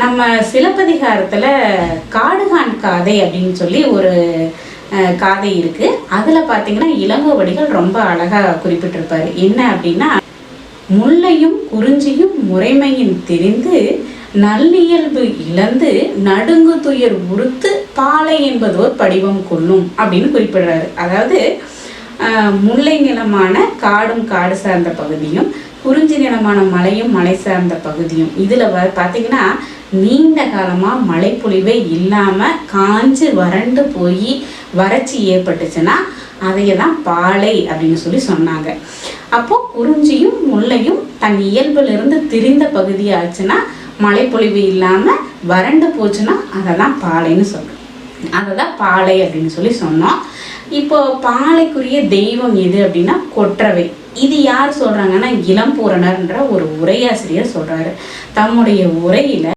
நம்ம சிலப்பதிகாரத்தில் காடுகான் காதை அப்படின்னு சொல்லி ஒரு காதை இருக்குது அதில் பார்த்தீங்கன்னா இளங்கோவடிகள் ரொம்ப அழகாக குறிப்பிட்டிருப்பார். என்ன அப்படின்னா முல்லையும் குறிஞ்சியும் முறைமையின் தெரிந்து நல்லியல்பு இழந்து நடுங்கு துயர் உறுத்து பாலை என்பது ஒரு படிவம் கொள்ளும் அப்படின்னு குறிப்பிடுறாரு. அதாவது முல்லை நிலமான காடும் காடு சார்ந்த பகுதியும் குறிஞ்சி நிலமான மலையும் மலை சார்ந்த பகுதியும். இதில் வ பார்த்தீங்கன்னா நீண்ட காலமாக மழைப்பொழிவே இல்லாமல் காஞ்சு வறண்டு போய் வறட்சி ஏற்பட்டுச்சுன்னா அதையே தான் பாலை அப்படின்னு சொல்லி சொன்னாங்க. அப்போ குறிஞ்சியும் முல்லையும் தன் இயல்பிலிருந்து திரிந்த பகுதி ஆச்சுன்னா மழைப்பொழிவு இல்லாமல் வறண்டு போச்சுன்னா அதை தான் பாலைன்னு சொல்றோம் அதை தான் பாலை அப்படின்னு சொல்லி சொன்னோம். இப்போ பாலைக்குரிய தெய்வம் எது அப்படின்னா கொற்றவை. இது யார் சொல்றாங்கன்னா இளம்பூரணர்ன்ற ஒரு உரையாசிரியர் சொல்றாரு. தம்முடைய உரையில்